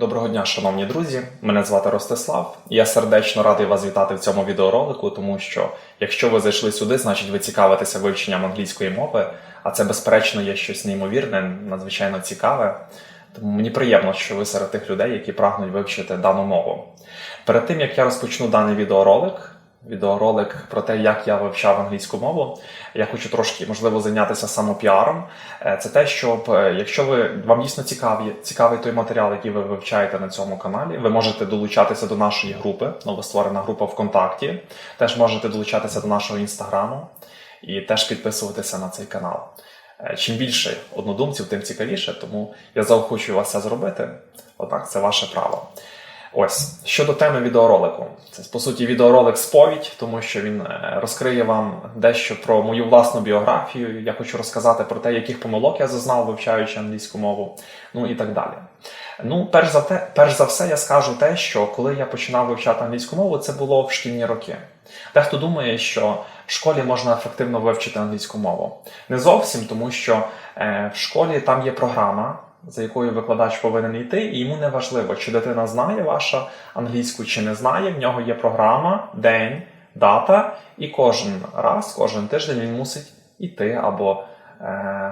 Доброго дня, шановні друзі! Мене звати Ростислав. Я сердечно радий вас вітати в цьому відеоролику, тому що якщо ви зайшли сюди, значить ви цікавитеся вивченням англійської мови, а це, безперечно, є щось неймовірне, надзвичайно цікаве. Тому мені приємно, що ви серед тих людей, які прагнуть вивчити дану мову. Перед тим як я розпочну даний відеоролик, відеоролик про те, як я вивчав англійську мову. Я хочу трошки, можливо, зайнятися самопіаром. Е, Це те, щоб е, якщо ви вам дійсно цікаві, цікавий той матеріал, який ви вивчаєте на цьому каналі, ви можете долучатися до нашої групи, новостворена група ВКонтакті. Теж можете долучатися до нашого інстаграму і теж підписуватися на цей канал. Е, Чим більше однодумців, тим цікавіше, тому я заохочую вас це зробити. Однак це ваше право. Ось щодо теми відеоролику, це по суті відеоролик сповідь, тому що він е, розкриє вам дещо про мою власну біографію. Я хочу розказати про те, яких помилок я зазнав, вивчаючи англійську мову, ну і так далі. Ну, перш за те, перш за все, я скажу те, що коли я починав вивчати англійську мову, це було в шкільні роки. Дехто думає, що в школі можна ефективно вивчити англійську мову. Не зовсім, тому що е, в школі там є програма за якою викладач повинен йти, і йому не важливо, чи дитина знає ваша англійську, чи не знає. В нього є програма, день, дата, і кожен раз, кожен тиждень він мусить іти або е,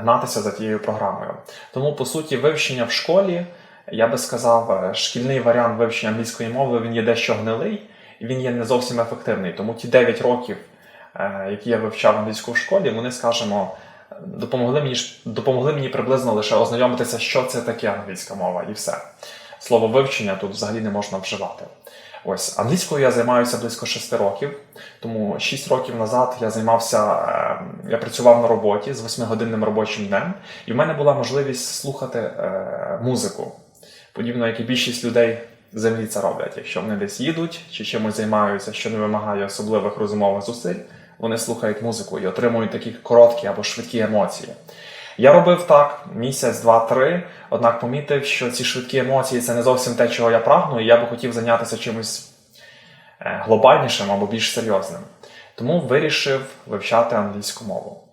гнатися за тією програмою. Тому, по суті, вивчення в школі, я би сказав, е, шкільний варіант вивчення англійської мови він є дещо гнилий, і він є не зовсім ефективний. Тому ті 9 років, е, які я вивчав англійську в школі, вони, скажімо, допомогли мені допомогли мені приблизно лише ознайомитися, що це таке англійська мова, і все. Слово вивчення тут взагалі не можна вживати. Ось англійською я займаюся близько 6 років, тому 6 років назад я займався, е, я працював на роботі з 8-годинним робочим днем, і в мене була можливість слухати е, музику, подібно як і більшість людей землі це роблять. Якщо вони десь їдуть чи чимось займаються, що не вимагає особливих розумових зусиль, вони слухають музику і отримують такі короткі або швидкі емоції. Я робив так місяць, два-три, однак помітив, що ці швидкі емоції це не зовсім те, чого я прагну, і я би хотів зайнятися чимось е, глобальнішим або більш серйозним. Тому вирішив вивчати англійську мову.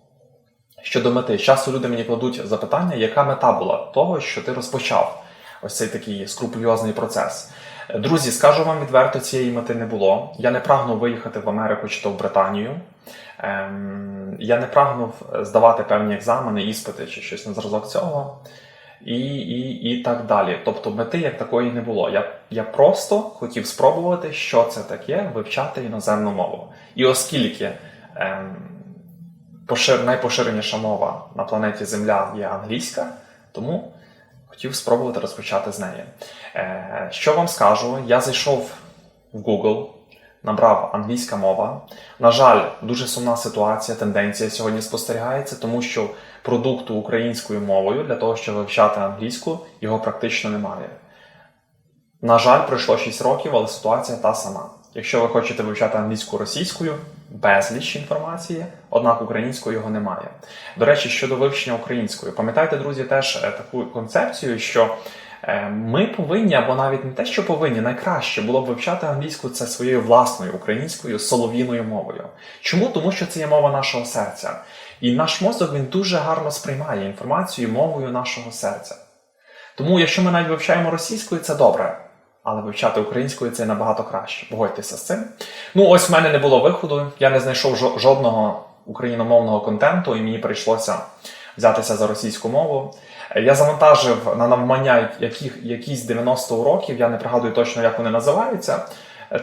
Щодо мети, часто люди мені кладуть запитання, яка мета була того, що ти розпочав ось цей такий скрупульозний процес. Друзі, скажу вам відверто, цієї мети не було. Я не прагнув виїхати в Америку чи то в Британію. Ем, я не прагнув здавати певні екзамени, іспити чи щось на зразок цього. І, і, і так далі. Тобто мети як такої не було. Я, я просто хотів спробувати, що це таке вивчати іноземну мову. І оскільки ем, пошир, найпоширеніша мова на планеті Земля є англійська, тому хотів спробувати розпочати з неї. Е, що вам скажу? Я зайшов в Google, набрав англійська мова. На жаль, дуже сумна ситуація, тенденція сьогодні спостерігається, тому що продукту українською мовою для того, щоб вивчати англійську, його практично немає. На жаль, пройшло 6 років, але ситуація та сама. Якщо ви хочете вивчати англійську російською, безліч інформації, однак українською його немає. До речі, щодо вивчення українською, пам'ятайте, друзі, теж е, таку концепцію, що е, ми повинні, або навіть не те, що повинні, найкраще було б вивчати англійську це своєю власною українською солов'їною мовою. Чому? Тому що це є мова нашого серця. І наш мозок він дуже гарно сприймає інформацію мовою нашого серця. Тому, якщо ми навіть вивчаємо російською, це добре. Але вивчати українською це набагато краще. Погодьтеся з цим. Ну, ось в мене не було виходу. Я не знайшов жодного україномовного контенту, і мені прийшлося взятися за російську мову. Я завантажив на навмання яких, якісь 90 уроків, я не пригадую точно, як вони називаються.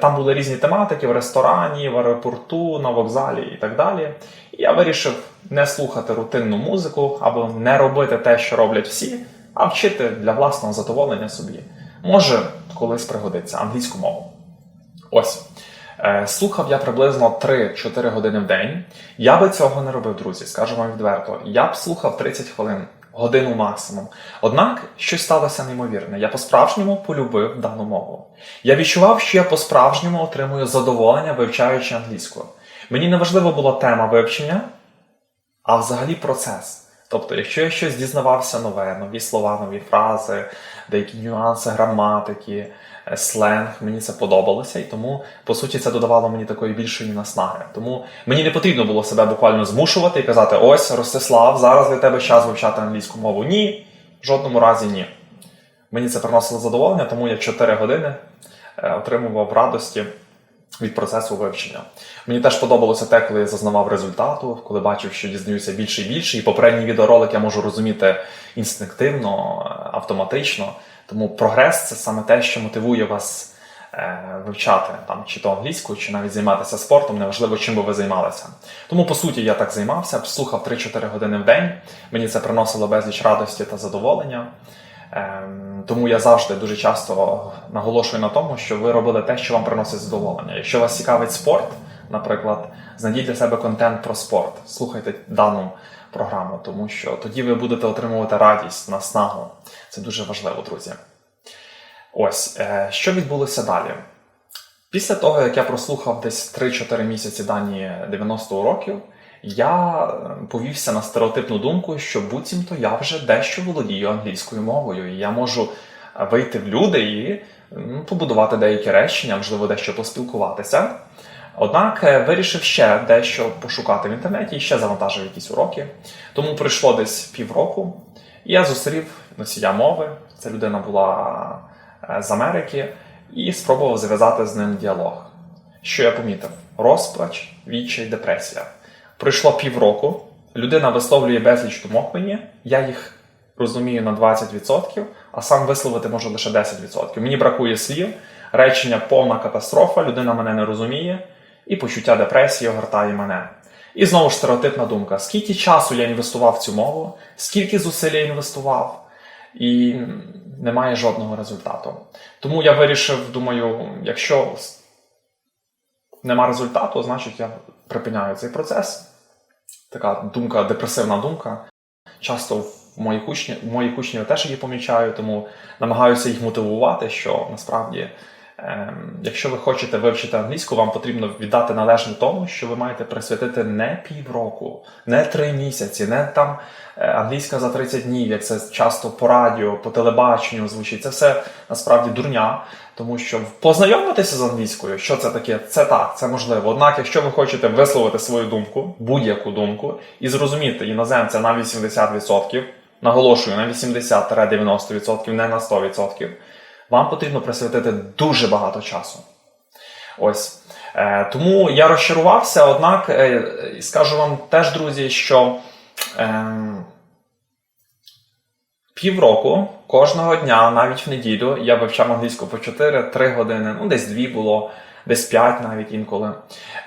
Там були різні тематики в ресторані, в аеропорту, на вокзалі і так далі. І я вирішив не слухати рутинну музику або не робити те, що роблять всі, а вчити для власного задоволення собі. Може, колись пригодиться англійську мову. Ось. Е, Слухав я приблизно 3-4 години в день. Я би цього не робив, друзі, скажу вам відверто. Я б слухав 30 хвилин, годину максимум. Однак щось сталося неймовірне. Я по-справжньому полюбив дану мову. Я відчував, що я по-справжньому отримую задоволення, вивчаючи англійську. Мені не важливо була тема вивчення, а взагалі процес. Тобто, якщо я щось дізнавався нове, нові слова, нові фрази, деякі нюанси граматики, е, сленг, мені це подобалося, і тому, по суті, це додавало мені такої більшої наснаги. Тому мені не потрібно було себе буквально змушувати і казати: ось, Ростислав, зараз для тебе час вивчати англійську мову. Ні, в жодному разі ні. Мені це приносило задоволення, тому я 4 години е, отримував радості від процесу вивчення. Мені теж подобалося те, коли я зазнавав результату, коли бачив, що дізнаюся більше і більше, і попередній відеоролик я можу розуміти інстинктивно, е, автоматично. Тому прогрес це саме те, що мотивує вас е, вивчати там чи то англійську, чи навіть займатися спортом, неважливо, чим би ви займалися. Тому по суті я так займався, слухав 3-4 години в день. Мені це приносило безліч радості та задоволення. Ем, Тому я завжди дуже часто наголошую на тому, що ви робили те, що вам приносить задоволення. Якщо вас цікавить спорт, наприклад, знайдіть для себе контент про спорт, слухайте дану програму, тому що тоді ви будете отримувати радість, наснагу. Це дуже важливо, друзі. Ось е, що відбулося далі. Після того, як я прослухав десь 3-4 місяці дані 90 уроків, я е, повівся на стереотипну думку, що буцімто я вже дещо володію англійською мовою, і я можу е, вийти в люди і побудувати деякі речення, можливо, дещо поспілкуватися. Однак е, вирішив ще дещо пошукати в інтернеті і ще завантажив якісь уроки. Тому пройшло десь півроку, і я зустрів носія мови. Ця людина була з Америки, і спробував зав'язати з ним діалог. Що я помітив? Розпач, відчай, депресія. Пройшло півроку, людина висловлює безліч думок мені, я їх розумію на 20%, а сам висловити можу лише 10%. Мені бракує слів, речення повна катастрофа, людина мене не розуміє, і почуття депресії огортає мене. І знову ж стереотипна думка: скільки часу я інвестував в цю мову, скільки зусиль я інвестував, і немає жодного результату. Тому я вирішив, думаю, якщо нема результату, значить я припиняю цей процес. Така думка, депресивна думка. Часто в моїх учнів, моїх учнів теж її помічаю, тому намагаюся їх мотивувати, що насправді, якщо ви хочете вивчити англійську, вам потрібно віддати належне тому, що ви маєте присвятити не півроку, не три місяці, не там е, англійська за 30 днів, як це часто по радіо, по телебаченню звучить. Це все насправді дурня. Тому що познайомитися з англійською, що це таке, це так, це можливо. Однак, якщо ви хочете висловити свою думку, будь-яку думку, і зрозуміти іноземця на 80%, наголошую на 80-90%, не на 100%, вам потрібно присвятити дуже багато часу. Ось. Е, тому я розчарувався, однак е, скажу вам теж, друзі, що. Е, Півроку кожного дня, навіть в неділю, я вивчав англійську по 4-3 години, ну десь 2 було, десь 5 навіть інколи.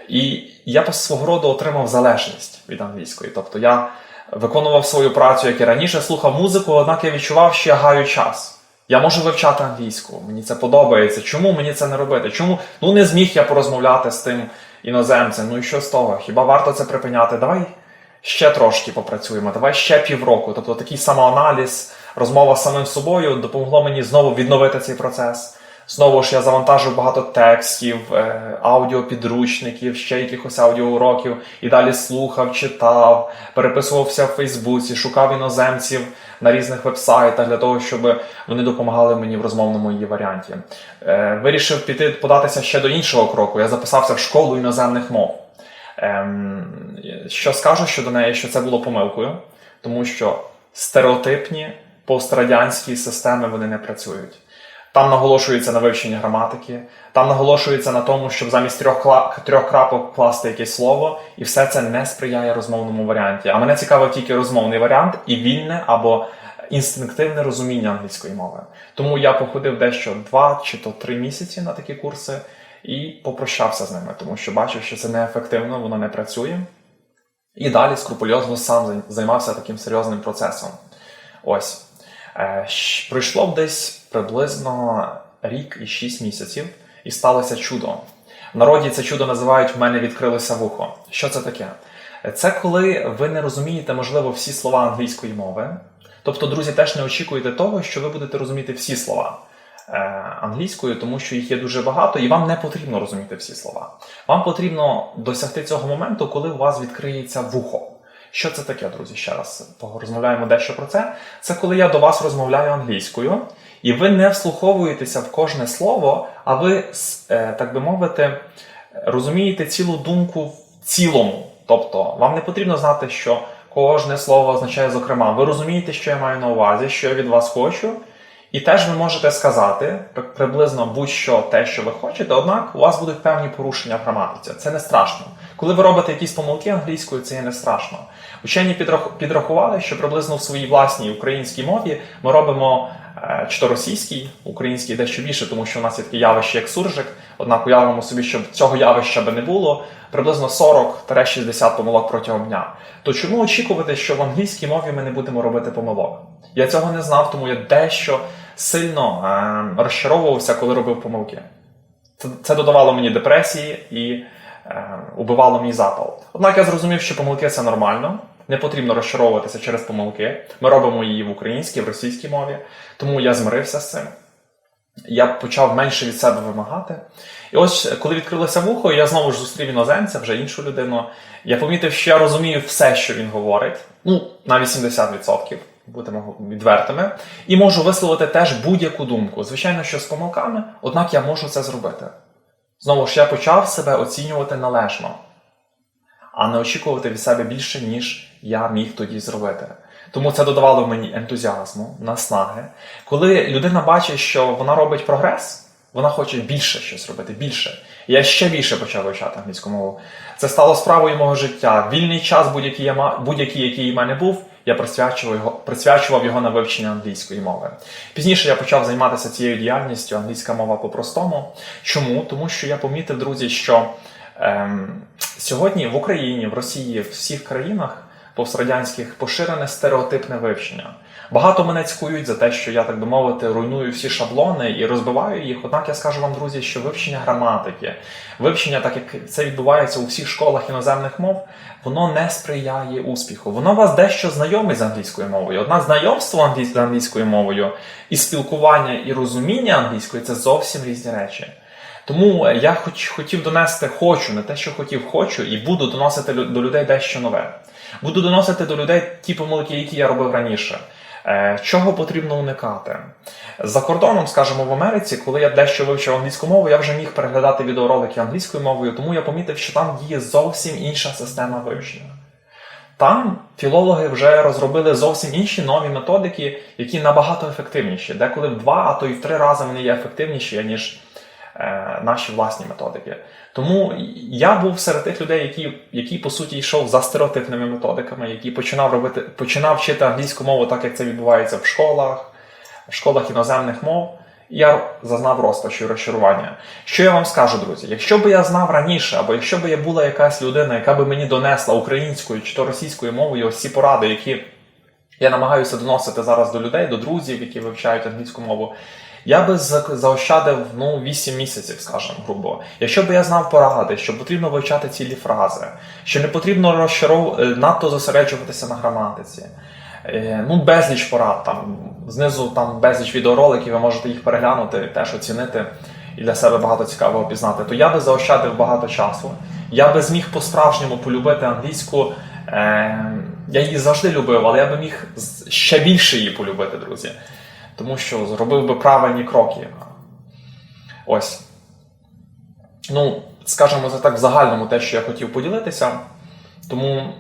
І я по свого роду отримав залежність від англійської. Тобто я виконував свою працю, як і раніше, слухав музику, однак я відчував, що я гаю час. Я можу вивчати англійську, мені це подобається. Чому мені це не робити? Чому ну не зміг я порозмовляти з тим іноземцем? Ну і що з того? Хіба варто це припиняти? Давай ще трошки попрацюємо, давай ще півроку. Тобто такий самоаналіз, розмова з самим собою допомогло мені знову відновити цей процес. Знову ж я завантажив багато текстів, е, аудіопідручників, ще якихось аудіоуроків, і далі слухав, читав, переписувався в Фейсбуці, шукав іноземців на різних вебсайтах для того, щоб вони допомагали мені в розмовному її варіанті. Е, Вирішив піти податися ще до іншого кроку. Я записався в школу іноземних мов. Ем, Що скажу щодо неї, що це було помилкою, тому що стереотипні пострадянські системи вони не працюють. Там наголошується на вивченні граматики, там наголошується на тому, щоб замість трьох, трьох крапок класти якесь слово, і все це не сприяє розмовному варіанті. А мене цікавив тільки розмовний варіант і вільне або інстинктивне розуміння англійської мови. Тому я походив дещо два чи то три місяці на такі курси і попрощався з ними, тому що бачив, що це неефективно, воно не працює. І далі скрупульозно сам займався таким серйозним процесом. Ось. Е, Пройшло десь приблизно рік і шість місяців, і сталося чудо. В народі це чудо називають в мене відкрилося вухо. Що це таке? Це коли ви не розумієте, можливо, всі слова англійської мови. Тобто, друзі, теж не очікуєте того, що ви будете розуміти всі слова е, англійською, тому що їх є дуже багато, і вам не потрібно розуміти всі слова. Вам потрібно досягти цього моменту, коли у вас відкриється вухо. Що це таке, друзі? Ще раз порозмовляємо дещо про це. Це коли я до вас розмовляю англійською, і ви не вслуховуєтеся в кожне слово, а ви, е, так би мовити, розумієте цілу думку в цілому. Тобто, вам не потрібно знати, що кожне слово означає зокрема. Ви розумієте, що я маю на увазі, що я від вас хочу, І теж ви можете сказати приблизно будь-що те, що ви хочете, однак у вас будуть певні порушення в граматиці. Це не страшно. Коли ви робите якісь помилки англійською, це є не страшно. Учені підрах- підрахували, що приблизно в своїй власній українській мові ми робимо е, чи то російській, українській дещо більше, тому що у нас є таке явище, як суржик. Однак уявимо собі, щоб цього явища би не було, приблизно 40-60 помилок протягом дня. То чому очікувати, що в англійській мові ми не будемо робити помилок? Я цього не знав, тому я дещо сильно е, розчаровувався, коли робив помилки. Це, це додавало мені депресії і е, убивало мій запал. Однак я зрозумів, що помилки це нормально. Не потрібно розчаровуватися через помилки. Ми робимо її в українській, в російській мові. Тому я змирився з цим. Я почав менше від себе вимагати. І ось, коли відкрилося вухо, я знову ж зустрів іноземця, вже іншу людину. Я помітив, що я розумію все, що він говорить, ну, на 80%, будемо відвертими, і можу висловити теж будь-яку думку. Звичайно, що з помилками, однак я можу це зробити. Знову ж я почав себе оцінювати належно, а не очікувати від себе більше, ніж я міг тоді зробити. Тому це додавало мені ентузіазму, наснаги. Коли людина бачить, що вона робить прогрес, вона хоче більше щось робити, більше. Я ще більше почав вивчати англійську мову. Це стало справою мого життя. Вільний час, будь-який, я будь-який, який у мене був, я присвячував його, присвячував його на вивчення англійської мови. Пізніше я почав займатися цією діяльністю англійська мова по-простому. Чому? Тому що я помітив, друзі, що ем, сьогодні в Україні, в Росії, в всіх країнах пострадянських поширене стереотипне вивчення. Багато мене цькують за те, що я, так би мовити, руйную всі шаблони і розбиваю їх. Однак я скажу вам, друзі, що вивчення граматики, вивчення, так як це відбувається у всіх школах іноземних мов, воно не сприяє успіху. Воно вас дещо знайомить з англійською мовою. Однак знайомство з англійською мовою і спілкування і розуміння англійської це зовсім різні речі. Тому е, я хоч хотів донести, хочу, не те, що хотів, хочу, і буду доносити до людей дещо нове. Буду доносити до людей ті помилки, які я робив раніше. Е, Чого потрібно уникати? За кордоном, скажімо, в Америці, коли я дещо вивчив англійську мову, я вже міг переглядати відеоролики англійською мовою, тому я помітив, що там діє зовсім інша система вивчення. Там філологи вже розробили зовсім інші нові методики, які набагато ефективніші. Деколи в два, а то й в три рази вони є ефективніші, ніж наші власні методики. Тому я був серед тих людей, які, які по суті йшов за стереотипними методиками, які починав робити, починав вчити англійську мову так, як це відбувається в школах, в школах іноземних мов. Я зазнав розпачу і розчарування. Що я вам скажу, друзі? Якщо би я знав раніше, або якщо б я була якась людина, яка би мені донесла українською чи то російською мовою ось ці поради, які я намагаюся доносити зараз до людей, до друзів, які вивчають англійську мову. Я би за- заощадив ну 8 місяців, скажімо, грубо. Якщо б я знав поради, що потрібно вивчати цілі фрази, що не потрібно розчаров... е, надто зосереджуватися на граматиці. Е, Ну, безліч порад там знизу там безліч відеороликів, ви можете їх переглянути, теж оцінити і для себе багато цікавого пізнати. То я би заощадив багато часу. Я би зміг по-справжньому полюбити англійську. Е, я її завжди любив, але я би міг ще більше її полюбити, друзі. Тому що зробив би правильні кроки. Ось. Ну, скажімо це так в загальному те, що я хотів поділитися. Тому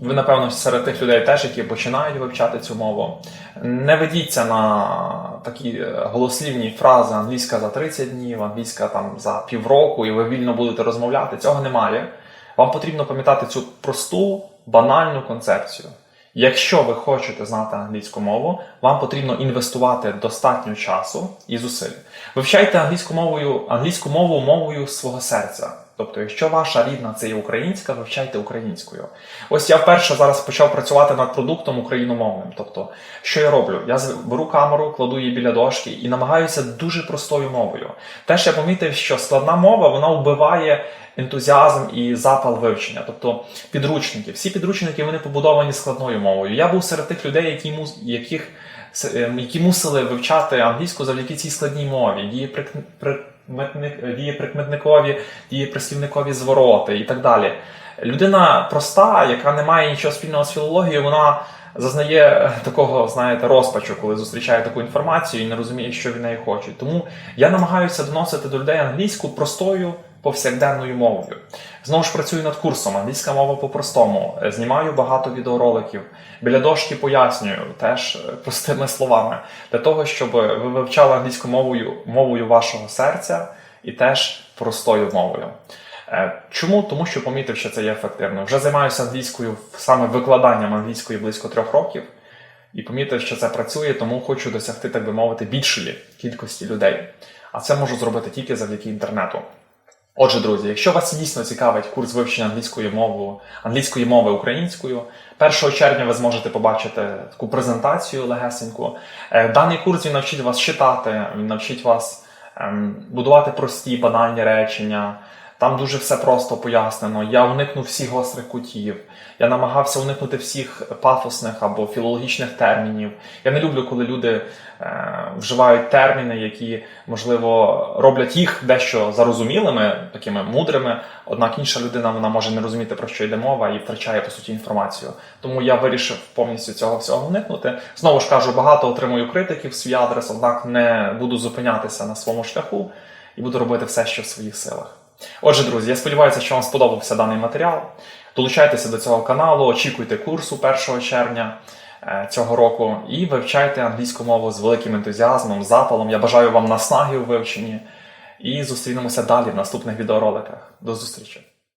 ви, напевно, серед тих людей теж, які починають вивчати цю мову. Не ведіться на такі е, голослівні фрази англійська за 30 днів, англійська там за півроку, і ви вільно будете розмовляти. Цього немає. Вам потрібно пам'ятати цю просту, банальну концепцію. Якщо ви хочете знати англійську мову, вам потрібно інвестувати достатньо часу і зусиль. Вивчайте англійську мовою, англійську мову мовою свого серця. Тобто, якщо ваша рідна це є українська, вивчайте українською. Ось я вперше зараз почав працювати над продуктом україномовним. Тобто, що я роблю? Я беру камеру, кладу її біля дошки і намагаюся дуже простою мовою. Теж я помітив, що складна мова вона вбиває ентузіазм і запал вивчення, тобто підручники. Всі підручники вони побудовані складною мовою. Я був серед тих людей, які яких ем, які мусили вивчати англійську завдяки цій складній мові, дієприкметник, дієприкметникові, дієприслівникові звороти і так далі. Людина проста, яка не має нічого спільного з філологією, вона зазнає е, такого, знаєте, розпачу, коли зустрічає таку інформацію і не розуміє, що від неї хочуть. Тому я намагаюся доносити до людей англійську простою, повсякденною мовою. Знову ж працюю над курсом англійська мова по-простому. Е, Знімаю багато відеороликів. Біля дошки пояснюю теж е, простими словами для того, щоб ви вивчали англійську мовою мовою вашого серця і теж простою мовою. Е, Чому? Тому що помітив, що це є ефективно. Вже займаюся англійською саме викладанням англійської близько трьох років, і помітив, що це працює, тому хочу досягти, так би мовити, більшої кількості людей. А це можу зробити тільки завдяки інтернету. Отже, друзі, якщо вас дійсно цікавить курс вивчення англійської мови, англійської мови українською, 1 червня ви зможете побачити таку презентацію легесеньку. Е, Даний курс він навчить вас читати, він навчить вас ем, будувати прості банальні речення. Там дуже все просто пояснено. Я уникнув всіх гострих кутів. Я намагався уникнути всіх пафосних або філологічних термінів. Я не люблю, коли люди е, вживають терміни, які, можливо, роблять їх дещо зарозумілими, такими мудрими. Однак інша людина вона може не розуміти, про що йде мова, і втрачає по суті інформацію. Тому я вирішив повністю цього всього уникнути. Знову ж кажу, багато отримую критиків свій адрес, однак не буду зупинятися на своєму шляху і буду робити все, що в своїх силах. Отже, друзі, я сподіваюся, що вам сподобався даний матеріал. Долучайтеся до цього каналу, очікуйте курсу 1 червня е, цього року і вивчайте англійську мову з великим ентузіазмом, запалом. Я бажаю вам наснаги у вивченні. І зустрінемося далі в наступних відеороликах. До зустрічі!